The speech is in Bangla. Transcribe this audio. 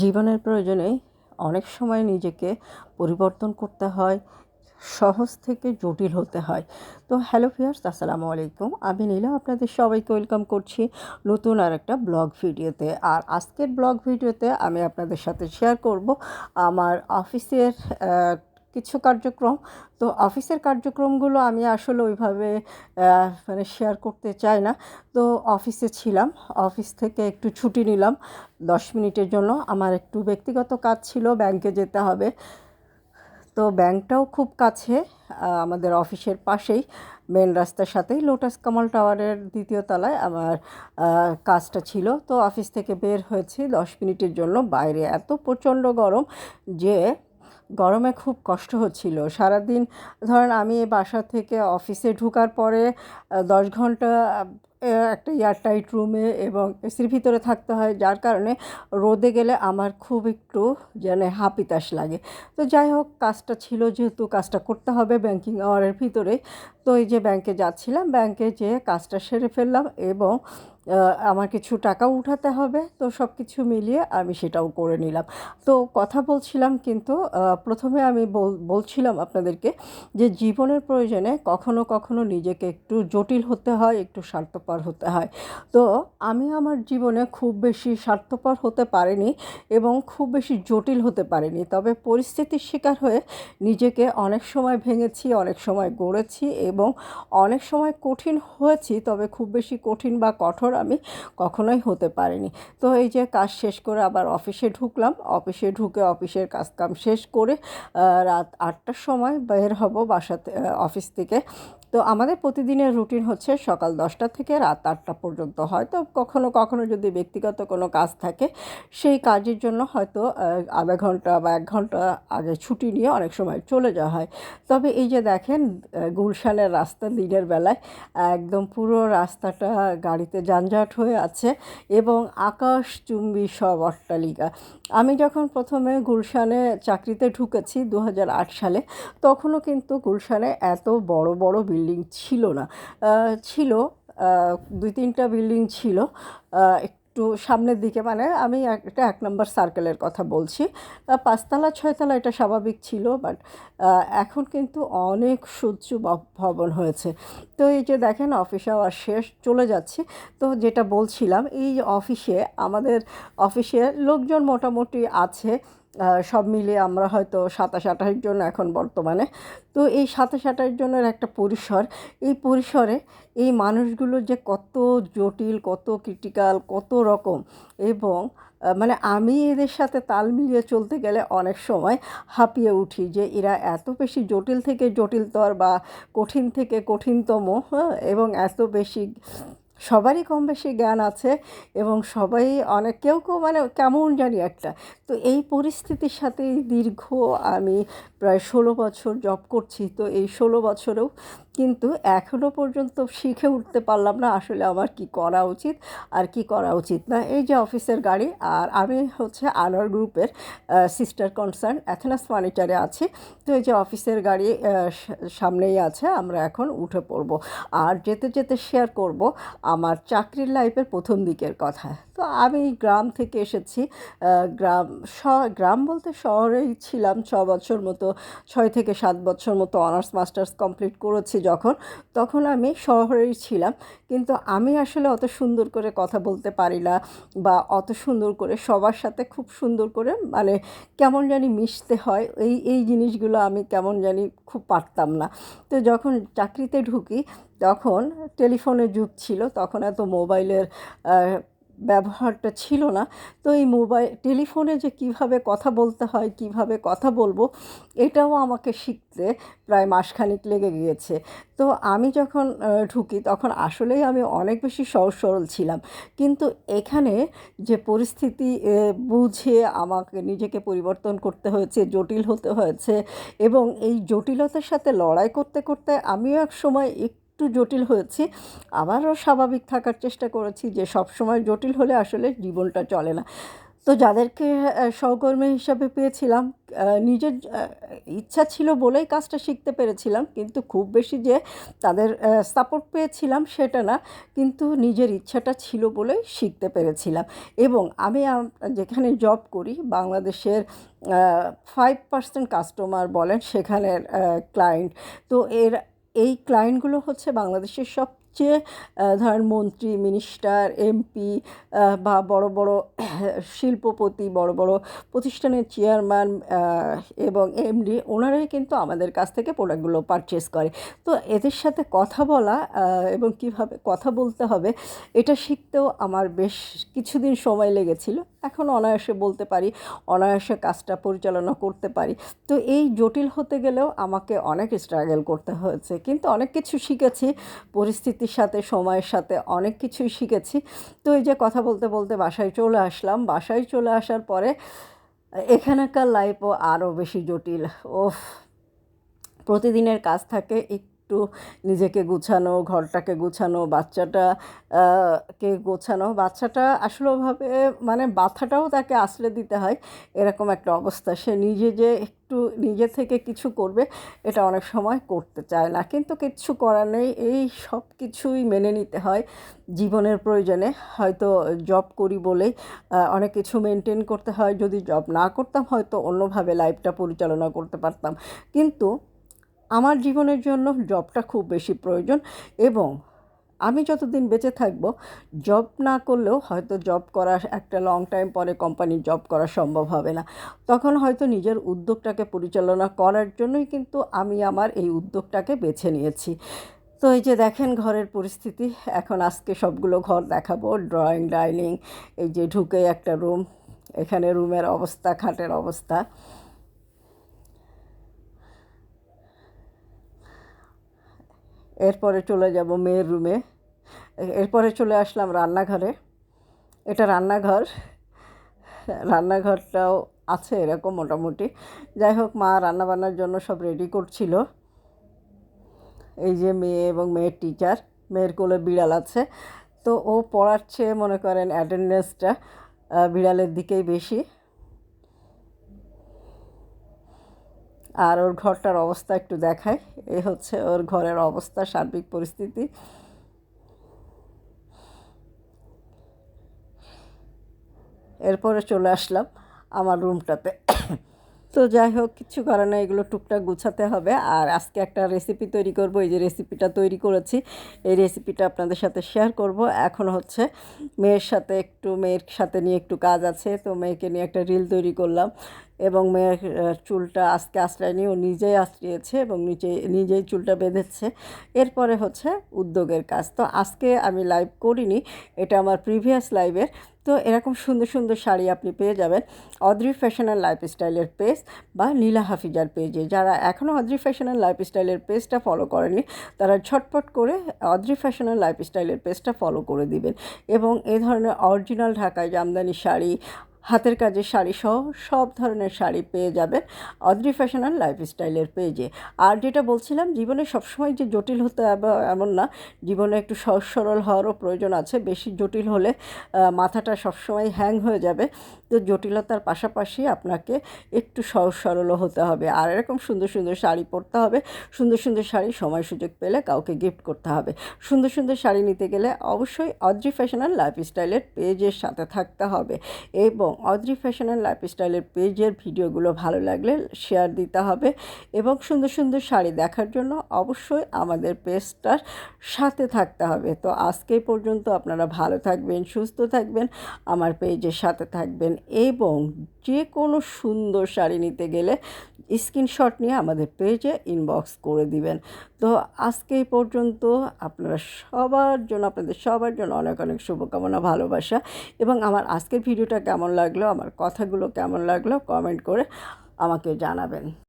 জীবনের প্রয়োজনে অনেক সময় নিজেকে পরিবর্তন করতে হয়, সহজ থেকে জটিল হতে হয়। তো হ্যালো ফিয়ার্স আসসালামু আলাইকুম। আমি নীলা, আপনাদের সবাইকে ওয়েলকাম করছি নতুন আর একটা ব্লগ ভিডিওতে। আর আজকের ব্লগ ভিডিওতে আমি আপনাদের সাথে শেয়ার করব আমার অফিসের কিছু কার্যক্রম। তো অফিসের কার্যক্রমগুলো আমি আসলে ওইভাবে মানে শেয়ার করতে চাই না। তো অফিসে ছিলাম, অফিস থেকে একটু ছুটি নিলাম দশ মিনিটের জন্য। আমার একটু ব্যক্তিগত কাজ ছিল, ব্যাংকে যেতে হবে। তো ব্যাংকটাও খুব কাছে আমাদের অফিসের পাশেই মেন রাস্তার সাথেই লোটাস কামাল টাওয়ারের দ্বিতীয় তলায় আমার কাজটা ছিল। তো অফিস থেকে বের হয়েছি দশ মিনিটের জন্য। বাইরে এত প্রচণ্ড গরম যে গরমে খুব কষ্ট হচ্ছিল। সারাদিন ধরেন আমি বাসা থেকে অফিসে ঢুকার পরে দশ ঘণ্টা একটা এয়ারটাইট রুমে এবং এসির ভিতরে থাকতে হয়, যার কারণে রোদে গেলে আমার খুব একটু যেন হাপিতাস লাগে। তো যাই হোক, কাজটা ছিল যেহেতু কাজটা করতে হবে ব্যাংকিং আওয়ারের ভিতরে। তো এই যে ব্যাংকে যাচ্ছিলাম ব্যাংকে যেয়ে কাজটা সেরে ফেললাম এবং আমার কিছু টাকাও উঠাতে হবে। তো সব কিছু মিলিয়ে আমি সেটাও করে নিলাম। তো কথা বলছিলাম কিন্তু প্রথমে আমি বল, বলছিলাম আপনাদেরকে যে জীবনের প্রয়োজনে কখনো কখনো নিজেকে একটু জটিল হতে হয়, একটু স্বার্থপর হতে হয়। তো আমি আমার জীবনে খুব বেশি স্বার্থপর হতে পারিনি এবং খুব বেশি জটিল হতে পারিনি। তবে পরিস্থিতির শিকার হয়ে নিজেকে অনেক সময় ভেঙেছি, অনেক সময় গড়েছি এবং অনেক সময় কঠিন হয়েছি, তবে খুব বেশি কঠিন বা কঠোর আমি কখনোই হতে পারিনি। তো এই যে কাজ শেষ করে আবার অফিসে ঢুকলাম। অফিসে ঢুকে অফিসের কাজকাম শেষ করে রাত আটটার সময় বের হব বাসাতে, অফিস থেকে। তো আমাদের প্রতিদিনের রুটিন হচ্ছে সকাল দশটা থেকে রাত আটটা পর্যন্ত। হয়তো কখনো কখনো যদি ব্যক্তিগত কোনো কাজ থাকে, সেই কাজের জন্য হয়তো আধা ঘণ্টা বা এক ঘণ্টা আগে ছুটি নিয়ে অনেক সময় চলে যাওয়া হয়। তবে এই যে দেখেন গুলশানের রাস্তা দিনের বেলায়, একদম পুরো রাস্তাটা গাড়িতে যানজট হয়ে আছে এবং আকাশ চুম্বি সব অট্টালিকা। আমি যখন প্রথমে গুলশানে চাকরিতে ঢুকেছি দু হাজার আট সালে, তখনও কিন্তু গুলশানে এত বড় বড় বিল্ডিং ছিল না। ছিল দুই তিনটা বিল্ডিং ছিল। একটু সামনের দিকে মানে আমি একটা এক নম্বর সার্কেলের কথা বলছি। পাঁচতলা, ছয়তলা এটা স্বাভাবিক ছিল বাট এখন কিন্তু অনেক সূর্য ভবন হয়েছে। তো এই যে দেখেন অফিস আওয়ার শেষ, চলে যাচ্ছি। তো যেটা বলছিলাম, এই অফিসে আমাদের অফিসে লোকজন মোটামুটি আছে। সব মিলিয়ে আমরা হয়তো সাতাশ আঠাশ জন এখন বর্তমানে। তো এই সাতাশ আঠাশ জনের একটা পরিসর, এই পরিসরে এই মানুষগুলো যে কত জটিল, কত ক্রিটিক্যাল কত রকম এবং মানে আমি এদের সাথে তাল মিলিয়ে চলতে গেলে অনেক সময় হাঁপিয়ে উঠি যে এরা এত বেশি জটিল থেকে জটিলতর বা কঠিন থেকে কঠিনতম হ্যাঁ এবং এত বেশি সবারই কম বেশি জ্ঞান আছে এবং সবাই অনেক কেউ কেউ মানে কেমন জানি একটা। তো এই পরিস্থিতির সাথে দীর্ঘ আমি প্রায় ষোলো বছর জব করছি। তো এই ষোলো বছরেও কিন্তু এখনও পর্যন্ত শিখে উঠতে পারলাম না আসলে আমার কি করা উচিত আর কি করা উচিত না। এই যে অফিসের গাড়ি আর আমি হচ্ছে আনার গ্রুপের সিস্টার কনসার্ন অ্যাথেনাস ফার্নিচারে আছি। তো এই যে অফিসের গাড়ি সামনেই আছে, আমরা এখন উঠে পড়ব। আর যেতে যেতে শেয়ার করব। আমার চাকরির লাইফের প্রথম দিকের কথা। তো আমি গ্রাম থেকে এসেছি গ্রাম গ্রাম বলতে শহরেই ছিলাম ছ বছর মতো, ছয় থেকে সাত বছর মতো অনার্স, মাস্টার্স কমপ্লিট করেছি যখন, তখন আমি শহরেই ছিলাম। কিন্তু আমি আসলে অত সুন্দর করে কথা বলতে পারি না বা অত সুন্দর করে সবার সাথে খুব সুন্দর করে মানে কেমন জানি মিশতে হয়, এই এই জিনিসগুলো আমি কেমন জানি খুব পারতাম না। তো যখন চাকরিতে ঢুকি, তখন টেলিফোনের যুগ ছিল, তখন এত মোবাইলের ব্যবহারটা ছিল না। তো এই মোবাইল টেলিফোনে যে কীভাবে কথা বলতে হয়, কীভাবে কথা বলব, এটাও আমাকে শিখতে প্রায় মাসখানিক লেগে গিয়েছে। তো আমি যখন ঢুকি তখন আসলেই আমি অনেক বেশি সহজ সরল ছিলাম। কিন্তু এখানে যে পরিস্থিতি বুঝে আমাকে নিজেকে পরিবর্তন করতে হয়েছে, জটিল হতে হয়েছে এবং এই জটিলতার সাথে লড়াই করতে করতে আমিও এক সময় একটু জটিল হয়েছি। আবারও স্বাভাবিক থাকার চেষ্টা করেছি যে সব সময় জটিল হলে আসলে জীবনটা চলে না। তো যাদেরকে সহকর্মী হিসাবে পেয়েছিলাম নিজের ইচ্ছা ছিল বলেই কাজটা শিখতে পেরেছিলাম। কিন্তু খুব বেশি যে তাদের সাপোর্ট পেয়েছিলাম সেটা না। কিন্তু নিজের ইচ্ছাটা ছিল বলেই শিখতে পেরেছিলাম। এবং আমি যেখানে জব করি, বাংলাদেশের ফাইভ পার্সেন্ট কাস্টমার বলেন সেখানের ক্লায়েন্ট তো এর এই ক্লায়েন্টগুলো হচ্ছে বাংলাদেশের সবচেয়ে ধরেন মন্ত্রী মিনিস্টার এমপি বা বড় বড় শিল্পপতি, বড় বড় প্রতিষ্ঠানের চেয়ারম্যান এবং এমডি, ওনারাই কিন্তু আমাদের কাছ থেকে প্রোডাক্টগুলো পারচেস করে। তো এদের সাথে কথা বলা এবং কীভাবে কথা বলতে হবে, এটা শিখতেও আমার বেশ কিছুদিন সময় লেগেছিল। এখন অনায়াসে বলতে পারি, অনায়াসে কাজটা পরিচালনা করতে পারি। তো এই জটিল হতে গেলেও আমাকে অনেক স্ট্রাগল করতে হয়েছে। কিন্তু অনেক কিছু শিখেছি, পরিস্থিতির সাথে, সময়ের সাথে অনেক কিছুই শিখেছি। তো এই যে কথা বলতে বলতে বাসায় চলে আসলাম। বাসায় চলে আসার পরে এখানকার লাইফও আরও বেশি জটিল। ও প্রতিদিনের কাজ থাকে একটু নিজেকে গুছানো, ঘরটাকে গুছানো, বাচ্চাটা কে গোছানো, বাচ্চাটা আসলে ওভাবে মানে বাথাটাও তাকে আসলে দিতে হয়, এরকম একটা অবস্থা। সে নিজে যে একটু নিজে থেকে কিছু করবে, এটা অনেক সময় করতে চায় না। কিন্তু কিচ্ছু করার নেই, এই সব কিছুই মেনে নিতে হয় জীবনের প্রয়োজনে। হয়তো জব করি বলেই অনেক কিছু মেনটেন করতে হয়। যদি জব না করতাম, হয়তো অন্যভাবে লাইফটা পরিচালনা করতে পারতাম। কিন্তু আমার জীবনের জন্য জবটা খুব বেশি প্রয়োজন এবং আমি যতদিন বেঁচে থাকব, জব না করলেও হয়তো জব করা একটা লং টাইম পরে কোম্পানির জব করা সম্ভব হবে না। তখন হয়তো নিজের উদ্যোগটাকে পরিচালনা করার জন্যই কিন্তু আমি আমার এই উদ্যোগটাকে বেছে নিয়েছি। তো এই যে দেখেন ঘরের পরিস্থিতি, এখন আজকে সবগুলো ঘর দেখাবো ড্রয়িং ডাইনিং এই যে ঢুকে একটা রুম এখানে রুমের অবস্থা, খাটের অবস্থা। এরপরে চলে যাব মেয়ের রুমে এরপরে চলে আসলাম রান্নাঘরে। এটা রান্নাঘর। রান্নাঘরটাও আছে এরকম মোটামুটি। যাই হোক, মা রান্নাবান্নার জন্য সব রেডি করছিল। এই যে মেয়ে এবং মেয়ের টিচার মেয়ের কোলে বিড়াল আছে। তো ও পড়াচ্ছে, মনে করেন অ্যাটেন্ডেন্সটা বিড়ালের দিকেই বেশি। আর ওর ঘরটার অবস্থা একটু দেখায় এ হচ্ছে ওর ঘরের অবস্থা, সার্বিক পরিস্থিতি। এরপরে চলে আসলাম আমার রুমটাতে। তো যাই হোক, কিছু কারণে এগুলো টুকটাক গুছাতে হবে। আর আজকে একটা রেসিপি তৈরি করব, এই যে রেসিপিটা তৈরি করেছি, এই রেসিপিটা আপনাদের সাথে শেয়ার করব। এখন হচ্ছে মেয়ের সাথে একটু, মেয়ের সাথে নিয়ে একটু কাজ আছে, তো মেয়েকে নিয়ে একটা রিল তৈরি করলাম। এবং মেয়ের চুলটা আজকে আশ্রয় নিয়ে ও নিজেই আশ্রিয়েছে এবং নিচে নিজেই চুলটা বেঁধেছে। এরপরে হচ্ছে উদ্যোগের কাজ। তো আজকে আমি লাইভ করিনি, এটা আমার প্রিভিয়াস লাইভের তো এরকম সুন্দর সুন্দর শাড়ি আপনি পেয়ে যাবেন অদ্রি ফ্যাশন অ্যান্ড লাইফস্টাইলের পেজ বা নীলা হাফিজার পেজে যারা এখনও অদ্রি ফ্যাশন অ্যান্ড লাইফস্টাইলের পেজটা ফলো করেনি তারা ঝটপট করে অদ্রি ফ্যাশন অ্যান্ড লাইফস্টাইলের পেজটা ফলো করে দিবেন। এবং এ ধরনের অরিজিনাল ঢাকায় জামদানি শাড়ি হাতের কাজের শাড়ি সহ সব ধরনের শাড়ি পেয়ে যাবেন অদ্রি ফ্যাশন অ্যান্ড লাইফস্টাইলের পেজে। আর যেটা বলছিলাম, জীবনে সবসময় যে জটিল হতে হবে এমন না, জীবনে একটু সহজ সরল হওয়ারও প্রয়োজন আছে। বেশি জটিল হলে মাথাটা সবসময় হ্যাং হয়ে যাবে। তো জটিলতার পাশাপাশি আপনাকে একটু সহজ সরলও হতে হবে। আর এরকম সুন্দর সুন্দর শাড়ি পরতে হবে। সুন্দর সুন্দর শাড়ি সময় সুযোগ পেলে কাউকে গিফট করতে হবে। সুন্দর সুন্দর শাড়ি নিতে গেলে অবশ্যই অদ্রি ফ্যাশন অ্যান্ড লাইফস্টাইলের পেজের সাথে থাকতে হবে। এবং অদ্রি ফ্যাশন অ্যান্ড লাইফস্টাইলের পেজের ভিডিওগুলো ভালো লাগলে শেয়ার দিতে হবে এবং সুন্দর সুন্দর শাড়ি দেখার জন্য অবশ্যই আমাদের পেজটার সাথে থাকতে হবে। তো আজকে পর্যন্ত আপনারা ভালো থাকবেন, সুস্থ থাকবেন, আমার পেজের সাথে থাকবেন এবং যে কোনো সুন্দর শাড়ি নিতে গেলে স্ক্রিনশট নিয়ে আমাদের পেজে ইনবক্স করে দিবেন। তো আজকে এই পর্যন্ত আপনারা সবার জন্য, আপনাদের সবার জন্য অনেক অনেক শুভকামনা, ভালোবাসা এবং আমার আজকের ভিডিওটা কেমন লাগল আমার কথাগুলো কেমন লাগল কমেন্ট করে আমাকে জানাবেন।